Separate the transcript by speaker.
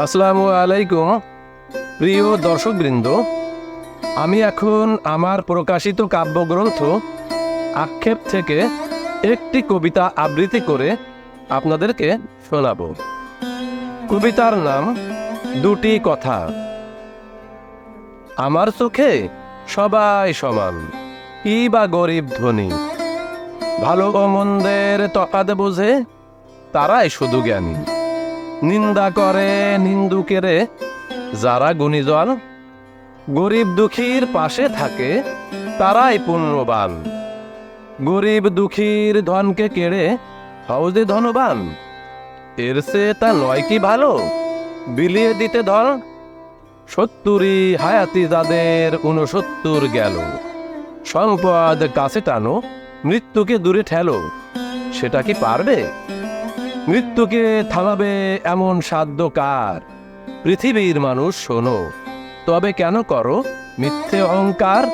Speaker 1: আসসালামু আলাইকুম। প্রিয় দর্শকবৃন্দ, আমি এখন আমার প্রকাশিত কাব্যগ্রন্থ আক্ষেপ থেকে একটি কবিতা আবৃত্তি করে আপনাদেরকে শোনাব। কবিতার নাম দুটি কথা। আমার চোখে সবাই সমান, কি বা গরিব ধনী। ভালো ও মন্দের তফাৎ বোঝে, তারাই শুধু জ্ঞানী। নিন্দা করে নিন্দুকেরে। যারা গুণীজন গরিব দুঃখীর পাশে থাকে, তারাই পুণ্যবান। গরিব দুঃখীর ধনকে কেড়ে হওজে ধনবান। এর সে তা নয় কি ভালো? বিলিয়ে দিতে ধন। সত্তরই হায়াতি যাদের উনসত্তর গেল। সম্পদ কাছে টানো, মৃত্যুকে দূরে ঠেলো। সেটা কি পারবে? মৃত্যুকে থামাবে এমন সাধ্য কার পৃথিবীর মানুষ শোনো তবে কেন করো মিথ্যে অহংকার?